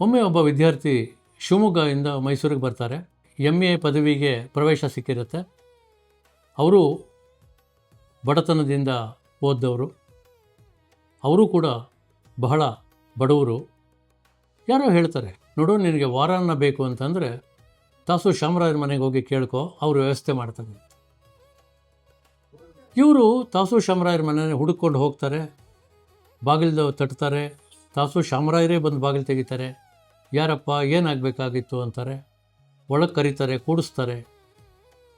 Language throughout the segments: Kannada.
ಒಮ್ಮೆ ಒಬ್ಬ ವಿದ್ಯಾರ್ಥಿ ಶಿವಮೊಗ್ಗದಿಂದ ಮೈಸೂರಿಗೆ ಬರ್ತಾರೆ. ಎಂ ಎ ಪದವಿಗೆ ಪ್ರವೇಶ ಸಿಕ್ಕಿರುತ್ತೆ. ಅವರು ಬಡತನದಿಂದ ಓದ್ದವರು. ಅವರು ಕೂಡ ಬಹಳ ಬಡವರು. ಯಾರೋ ಹೇಳ್ತಾರೆ, ನೋಡು, ನಿನಗೆ ವಾರಾನ್ನ ಬೇಕು ಅಂತಂದರೆ ತಾಸು ಶಾಮರಾಯರ ಮನೆಗೆ ಹೋಗಿ ಕೇಳ್ಕೊ, ಅವರು ವ್ಯವಸ್ಥೆ ಮಾಡ್ತಾರೆ. ಇವರು ತಾಸು ಶಾಮರಾಯರ ಮನೆ ಹುಡುಕೊಂಡು ಹೋಗ್ತಾರೆ. ಬಾಗಿಲ್ದು ತಟ್ತಾರೆ. ತಾಸು ಶಾಮರಾಯರೇ ಬಂದು ಬಾಗಿಲು ತೆಗಿತಾರೆ. ಯಾರಪ್ಪ, ಏನಾಗಬೇಕಾಗಿತ್ತು ಅಂತಾರೆ? ಒಳಗೆ ಕರೀತಾರೆ, ಕೂಡಿಸ್ತಾರೆ.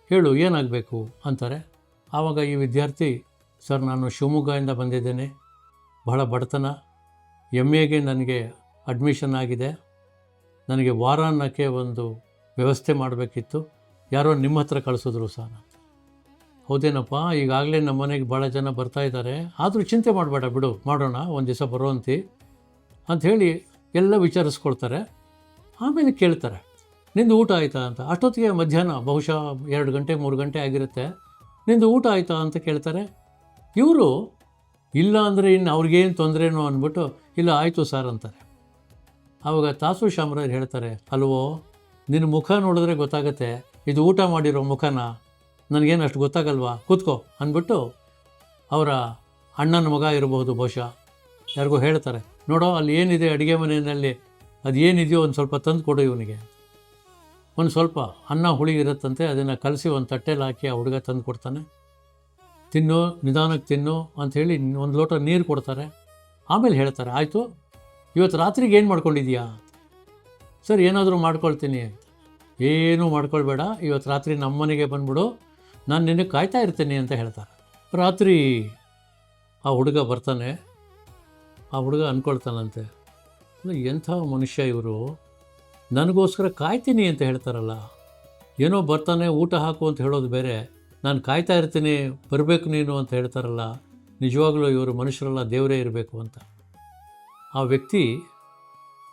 ಹೇಳು, ಏನಾಗಬೇಕು ಅಂತಾರೆ? ಆವಾಗ ಈ ವಿದ್ಯಾರ್ಥಿ, ಸರ್, ನಾನು ಶಿವಮೊಗ್ಗದಿಂದ ಬಂದಿದ್ದೇನೆ. ಬಹಳ ಬಡತನ. ಎಂ ಎಗೆ ನನಗೆ ಅಡ್ಮಿಷನ್ ಆಗಿದೆ. ನನಗೆ ವಾರಾನ್ನಕ್ಕೆ ಒಂದು ವ್ಯವಸ್ಥೆ ಮಾಡಬೇಕಿತ್ತು. ಯಾರೋ ನಿಮ್ಮ ಹತ್ರ ಕಳಿಸಿದ್ರು ಸಹ ಹೌದೇನಪ್ಪ, ಈಗಾಗಲೇ ನಮ್ಮ ಮನೆಗೆ ಭಾಳ ಜನ ಬರ್ತಾ ಇದ್ದಾರೆ. ಆದರೂ ಚಿಂತೆ ಮಾಡಬೇಡ, ಬಿಡು. ಮಾಡೋಣ, ಒಂದು ದಿವಸ ಬರುವಂತಿ ಅಂಥೇಳಿ ಎಲ್ಲ ವಿಚಾರಿಸ್ಕೊಳ್ತಾರೆ. ಆಮೇಲೆ ಕೇಳ್ತಾರೆ, ನಿಂದು ಊಟ ಆಯಿತಾ? ಅಂತ. ಅಷ್ಟೊತ್ತಿಗೆ ಮಧ್ಯಾಹ್ನ, ಬಹುಶಃ ಎರಡು ಗಂಟೆ, ಮೂರು ಗಂಟೆ ಆಗಿರುತ್ತೆ. ನಿಂದು ಊಟ ಆಯಿತಾ? ಅಂತ ಕೇಳ್ತಾರೆ. ಇವರು, ಇಲ್ಲ ಅಂದರೆ ಇನ್ನು ಅವ್ರಿಗೇನು ತೊಂದರೆನೋ ಅಂದ್ಬಿಟ್ಟು, ಇಲ್ಲ, ಆಯಿತು ಸರ್ ಅಂತಾರೆ. ಆವಾಗ ತಾಸು ಶಾಮರಾಜ್ ಹೇಳ್ತಾರೆ, ಅಲ್ವೋ ನಿನ್ನ ಮುಖ ನೋಡಿದ್ರೆ ಗೊತ್ತಾಗುತ್ತೆ, ಇದು ಊಟ ಮಾಡಿರೋ ಮುಖನ. ನನಗೇನು ಅಷ್ಟು ಗೊತ್ತಾಗಲ್ವಾ? ಕೂತ್ಕೋ ಅಂದ್ಬಿಟ್ಟು ಅವರ ಅಣ್ಣನ ಮಗ ಇರಬಹುದು ಬಹುಶಃ, ಯಾರಿಗೂ ಹೇಳ್ತಾರೆ. ನೋಡೋ, ಅಲ್ಲಿ ಏನಿದೆ ಅಡುಗೆ ಮನೆಯಲ್ಲಿ? ಅದು ಏನಿದೆಯೋ ಒಂದು ಸ್ವಲ್ಪ ತಂದು ಕೊಡು ಇವನಿಗೆ. ಒಂದು ಸ್ವಲ್ಪ ಅನ್ನ ಹುಳಿ ಇರುತ್ತಂತೆ, ಅದನ್ನು ಕಲಸಿ ಒಂದು ತಟ್ಟೆಲಿ ಹಾಕಿ ಆ ಹುಡುಗ ತಂದು ಕೊಡ್ತಾನೆ. ತಿನ್ನು, ನಿಧಾನಕ್ಕೆ ತಿನ್ನು ಅಂಥೇಳಿ ಒಂದು ಲೋಟ ನೀರು ಕೊಡ್ತಾರೆ. ಆಮೇಲೆ ಹೇಳ್ತಾರೆ, ಆಯಿತು, ಇವತ್ತು ರಾತ್ರಿಗೆ ಏನು ಮಾಡ್ಕೊಂಡಿದ್ಯಾ ಸರ್, ಏನಾದರೂ ಮಾಡ್ಕೊಳ್ತೀನಿ. ಏನೂ ಮಾಡ್ಕೊಳ್ಬೇಡ, ಇವತ್ತು ರಾತ್ರಿ ನಮ್ಮ ಮನೆಗೆ ಬಂದ್ಬಿಡು, ನಾನು ನಿನಗೆ ಕಾಯ್ತಾ ಇರ್ತೀನಿ, ಅಂತ ಹೇಳ್ತಾರೆ. ರಾತ್ರಿ ಆ ಹುಡುಗ ಬರ್ತಾನೆ. ಆ ಹುಡುಗ ಅಂದ್ಕೊಳ್ತಾನಂತೆ ಎಂಥ ಮನುಷ್ಯ ಇವರು? ನನಗೋಸ್ಕರ ಕಾಯ್ತೀನಿ ಅಂತ ಹೇಳ್ತಾರಲ್ಲ. ಏನೋ ಬರ್ತಾನೆ ಊಟ ಹಾಕು ಅಂತ ಹೇಳೋದು ಬೇರೆ. ನಾನು ಕಾಯ್ತಾ ಇರ್ತೀನಿ, ಬರಬೇಕು ನೀನು ಅಂತ ಹೇಳ್ತಾರಲ್ಲ. ನಿಜವಾಗ್ಲೂ ಇವರು ಮನುಷ್ಯರೆಲ್ಲ ದೇವರೇ ಇರಬೇಕು ಅಂತ. ಆ ವ್ಯಕ್ತಿ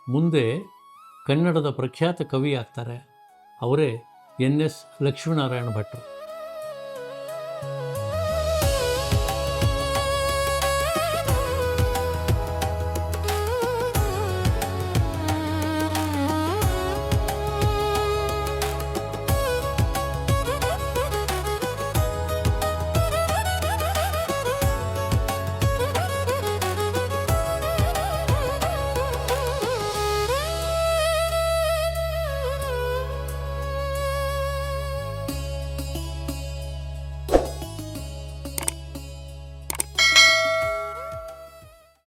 ಮುಂದೆ ಕನ್ನಡದ ಪ್ರಖ್ಯಾತ ಕವಿ ಆಗ್ತಾರೆ. ಅವರೇ ಎನ್ ಎಸ್ ಲಕ್ಷ್ಮೀನಾರಾಯಣ ಭಟ್ರು